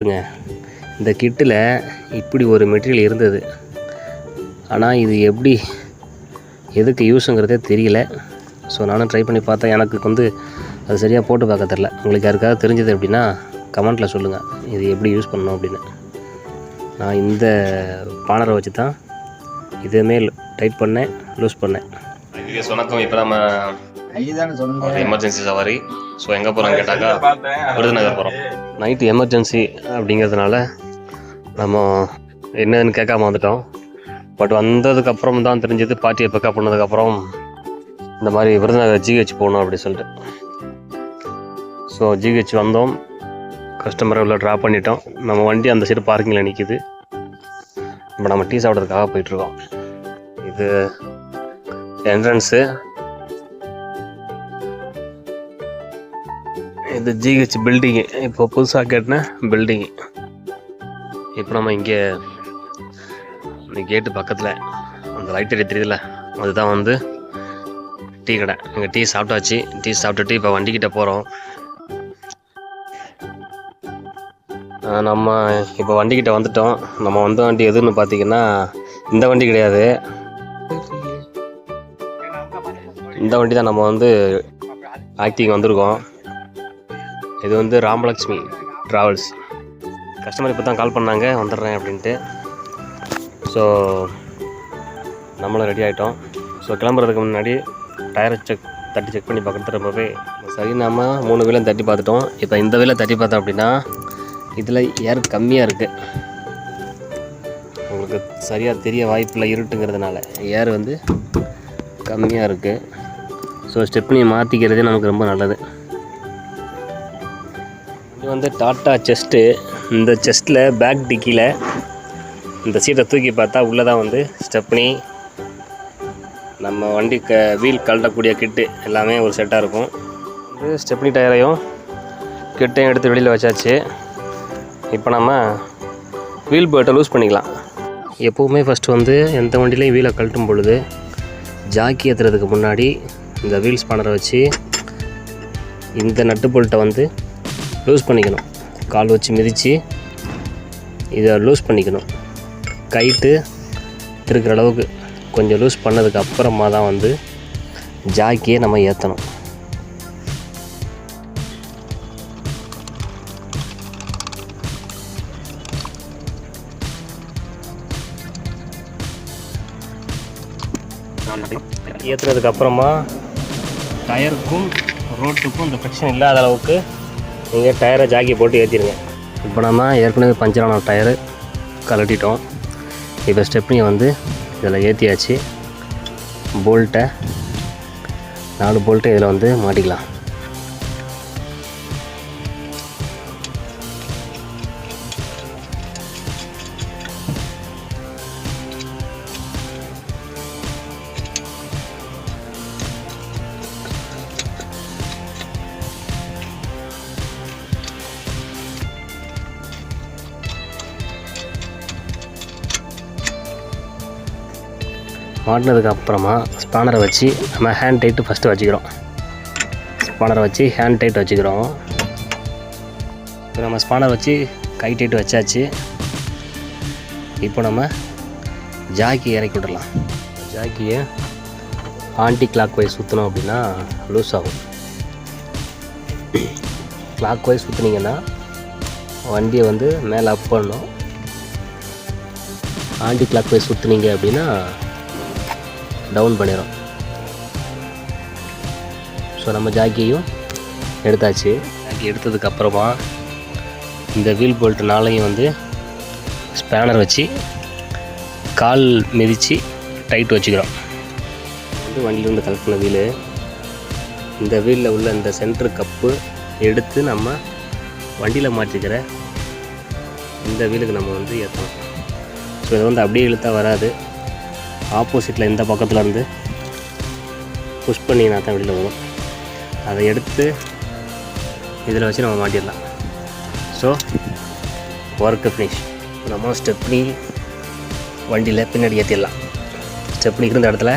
பாருங்க இந்த கிட்டில் இப்படி ஒரு மெட்டீரியல் இருந்தது. ஆனால் இது எப்படி எதுக்கு யூஸுங்கிறதே தெரியல. ஸோ நானும் ட்ரை பண்ணி பார்த்தேன். எனக்கு வந்து அது சரியாக போட்டு பார்க்க தெரில. உங்களுக்கு யாருக்காவது தெரிஞ்சது அப்படின்னா கமெண்ட்டில் சொல்லுங்கள் இது எப்படி யூஸ் பண்ணணும் அப்படின்னு. நான் இந்த பானரை வச்சு தான் இதுவுமே டைட் பண்ணேன் லூஸ் பண்ணேன். வணக்கம் இப்போ நம்ம ஒரு எமர்ஜென்சி சவாரி ஸோ எங்கே போகிறோம் கேட்டாக்கா? விருதுநகர் போகிறோம் நைட்டு எமர்ஜென்சி அப்படிங்கிறதுனால நம்ம என்னதுன்னு கேட்காம வந்துட்டோம். பட் வந்ததுக்கப்புறம் தான் தெரிஞ்சது பார்ட்டியை பிக்கப் பண்ணதுக்கப்புறம் இந்த மாதிரி விருதுநகர் ஜிஹெச் போகணும் அப்படி சொல்லிட்டு. ஸோ ஜிஹெச் வந்தோம். கஸ்டமரை உள்ள ட்ராப் பண்ணிட்டோம். நம்ம வண்டி அந்த சைடு பார்க்கிங்கில் நிற்கிது இப்போ நம்ம டீ சாப்பிட்றதுக்காக போயிட்டுருக்கோம் இது என்ட்ரன்ஸு இது ஜிஹெச் பில்டிங்கு இப்போ புதுசாக கட்டின பில்டிங்கு இப்போ நம்ம இங்கே இந்த கேட்டு பக்கத்தில் அந்த லைட் எரி தெரியுதுல அதுதான் வந்து டீ கடை. இங்கே டீ சாப்பிட்டாச்சு. டீ சாப்பிட்டுட்டு இப்போ வண்டிக்கிட்ட போகிறோம் நம்ம இப்போ வண்டிக்கிட்ட வந்துட்டோம். நம்ம வந்த வண்டி எதுன்னு பார்த்தீங்கன்னா இந்த வண்டி கிடையாது. இந்த வண்டி தான் நம்ம வந்து ஆக்டிங் வந்திருக்கோம். இது வந்து ராமலக்ஷ்மி ட்ராவல்ஸ் கஸ்டமர் இப்போ தான் கால் பண்ணாங்க வந்துடுறேன் அப்படின்ட்டு. ஸோ நம்மளும் ரெடி ஆகிட்டோம் ஸோ கிளம்புறதுக்கு முன்னாடி டயரை செக் தட்டி செக் பண்ணி பார்க்குறது ரொம்பவே சரி. நாம் மூணு வீலம் தட்டி பார்த்துட்டோம். இப்போ இந்த வீலை தட்டி பார்த்தோம் அப்படின்னா இதில் ஏர் கம்மியாக இருக்குது உங்களுக்கு சரியாக தெரிய வாய்ப்பில்லை இருட்டுங்கிறதுனால ஏர் வந்து கம்மியாக இருக்குது ஸோ ஸ்டெப்னியை மாற்றிக்கிறதே நமக்கு ரொம்ப நல்லது. இது வந்து டாட்டா செஸ்ட்டு. இந்த செஸ்ட்டில் பேக் டிக்கியில் இந்த சீட்டை தூக்கி பார்த்தா உள்ளே தான் வந்து ஸ்டெப்னி. நம்ம வண்டி க வீல் கழட்டக்கூடிய கிட்டு எல்லாமே ஒரு செட்டாக இருக்கும். வந்து ஸ்டெப்னி டயரையும் கிட்டையும் எடுத்து வெளியில் வச்சாச்சு. இப்போ நம்ம வீல் பேட்டை லூஸ் பண்ணிக்கலாம். எப்போவுமே ஃபஸ்ட்டு வந்து எந்த வண்டிலையும் வீலை கழட்டும் பொழுது ஜாக்கி ஏற்றுறதுக்கு முன்னாடி இந்த வீல் ஸ்பானரை வச்சு இந்த நட்டு போல்ட்டை வந்து லூஸ் பண்ணிக்கணும். கால் வச்சு மிதித்து இதை லூஸ் பண்ணிக்கணும். கைட்டு இருக்கிற அளவுக்கு கொஞ்சம் லூஸ் பண்ணதுக்கு அப்புறமா தான் வந்து ஜாக்கியை நம்ம ஏற்றணும் ஏற்றுனதுக்கு அப்புறமா டயருக்கும் ரோட்டுக்கும் இந்த பிரச்சனை இல்லாத அளவுக்கு நீங்கள் டயரை ஜாக்கி போட்டு ஏற்றிடுங்க இப்போ நம்ம ஏற்கனவே பஞ்சரான டயரு கலட்டிட்டோம் இப்போ ஸ்டெப்னியை வந்து இதில் ஏற்றியாச்சு போல்ட்டை நாலு போல்ட்டை இதில் வந்து மாட்டிக்கலாம். மாட்டினதுக்கு அப்புறமா ஸ்பானரை வச்சு நம்ம ஹேண்ட் டைட்டு ஃபஸ்ட்டு வச்சுக்கிறோம். ஸ்பானரை வச்சு ஹேண்ட் டைட் வச்சுக்கிறோம். இப்போ நம்ம ஸ்பானர் வச்சு கை டைட்டு வச்சாச்சு. இப்போ நம்ம ஜாக்கி இறக்கி விடலாம். ஜாக்கியை ஆன்டி கிளாக் வைஸ் சுற்றினோம் அப்படின்னா லூஸ் ஆகும். கிளாக் வைஸ் சுற்றுனீங்கன்னா வண்டியை வந்து மேலே அப் பண்ணணும். ஆன்டி கிளாக் வைஸ் சுற்றுனீங்க அப்படின்னா டவுன் பண்ணிடும் ஸோ நம்ம ஜாக்கியையும் எடுத்தாச்சு. ஜாக்கி எடுத்ததுக்கப்புறமா இந்த வீல் போல்ட்டு நாளையும் வந்து ஸ்பேனர் வச்சு கால் மிதித்து டைட் வச்சுக்கிறோம். வந்து வண்டியிலேருந்து கலக்கின வீலு இந்த வீலில் உள்ள இந்த சென்ட்ரு கப்பு எடுத்து நம்ம வண்டியில் மாற்றிக்கிற இந்த வீலுக்கு நம்ம வந்து ஏற்றணும் ஸோ இதை வந்து அப்படியே இழுத்தா வராது. ஆப்போசிட்டில் இந்த பக்கத்தில் இருந்து புஷ் பண்ணினா தான் வெளியில் வரும் அதை எடுத்து இதில் வச்சு நம்ம மாட்டிடலாம். ஸோ ஒர்க்கு ஃபினிஷ் நம்ம ஸ்டெப்னி வண்டியில் பின்னாடி ஏற்றிடலாம் ஸ்டெப்னி இருந்த இடத்துல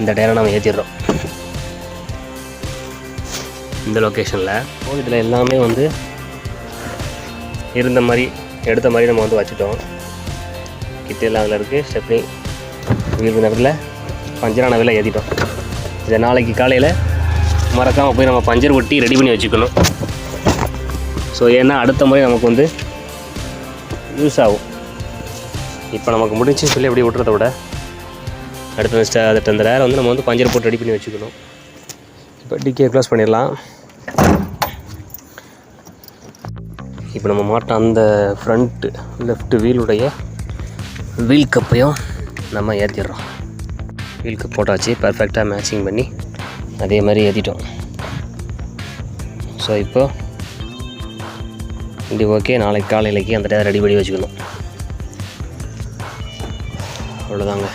இந்த டயரை நம்ம ஏற்றிடுறோம் இந்த லொக்கேஷனில் இதில் எல்லாமே வந்து இருந்த மாதிரி எடுத்த மாதிரி நம்ம வந்து வச்சுட்டோம். கிட்டெல்லாம் அதில் இருக்குது ஸ்டெப்னி வீல் பஞ்சரான விலை ஏற்றிட்டோம் இதை நாளைக்கு காலையில் மறக்காமல் போய் நம்ம பஞ்சர் ஒட்டி ரெடி பண்ணி வச்சுக்கணும். ஸோ ஏன்னா அடுத்த முறை நமக்கு வந்து யூஸ் ஆகும். இப்போ நமக்கு முடிஞ்சு சொல்லி எப்படி விட்றத விட அடுத்த நெக்ஸ்ட் அடுத்த அந்த நேரம் வந்து நம்ம வந்து பஞ்சர் போட்டு ரெடி பண்ணி வச்சுக்கணும். இப்போ டிக்கே க்ளோஸ் பண்ணிடலாம். இப்போ நம்ம மாட்ட அந்த ஃப்ரண்ட்டு லெஃப்ட் வீலுடைய வீல் கப்பையும் நம்ம ஏற்றிடுறோம் வீலுக்கு போட்டாச்சு பர்ஃபெக்டாக மேட்சிங் பண்ணி அதே மாதிரி ஏற்றிட்டோம் ஸோ இப்போ இது ஓகே நாளைக்கு காலையிலைக்கு அந்த டேர் ரெடி பண்ணி வச்சுக்கணும். அவ்வளோதாங்க